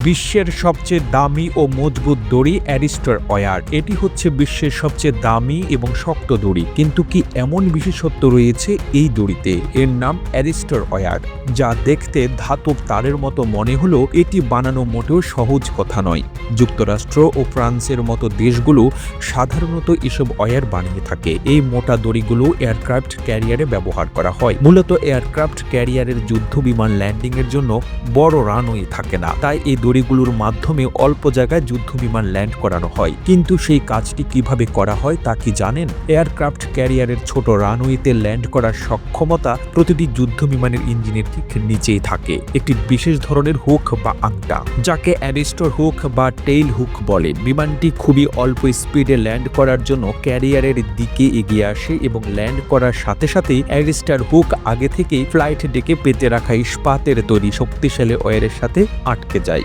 বিশ্বের সবচেয়ে দামি ও মজবুত দড়ি অ্যারিস্টার অয়ার এটি হচ্ছে বিশ্বের সবচেয়ে দামি এবং শক্ত দড়ি। কিন্তু কি এমন বিশেষত্ব রয়েছে এই দড়িতে? এর নাম অ্যারিস্টার অয়ার যা দেখতে ধাতব তারের মতো মনে হলেও এটি বানানো মোটেও সহজ কথা নয়। যুক্তরাষ্ট্র ও ফ্রান্সের মতো দেশগুলো সাধারণত এসব অয়ার বানিয়ে থাকে। এই মোটা দড়িগুলো এয়ারক্রাফট ক্যারিয়ারে ব্যবহার করা হয়। মূলত এয়ারক্রাফট ক্যারিয়ারের যুদ্ধ বিমান ল্যান্ডিংয়ের জন্য বড় রানওয়ে থাকে না। তাই এই দড়িগুলোর মাধ্যমে অল্প জায়গায় যুদ্ধ বিমান ল্যান্ড করানো হয়। কিন্তু সেই কাজটি কীভাবে করা হয় তা কি জানেন? এয়ারক্রাফট ক্যারিয়ারের ছোট রানওয়েতে ল্যান্ড করার সক্ষমতা প্রতিটি যুদ্ধ বিমানের ইঞ্জিনের ঠিক নিচেই থাকে। একটি বিশেষ ধরনের হুক বা আংটা, যাকে অ্যারিস্টোর হুক বা টেইল হুক বলে। বিমানটি খুবই অল্প স্পিডে ল্যান্ড করার জন্য ক্যারিয়ারের দিকে এগিয়ে আসে এবং ল্যান্ড করার সাথে সাথেই অ্যারিস্টার হুক আগে থেকেই ফ্লাইট ডেকে পেতে রাখা ইস্পাতের তৈরি শক্তিশালী ওয়ারের সাথে আটকে যায়।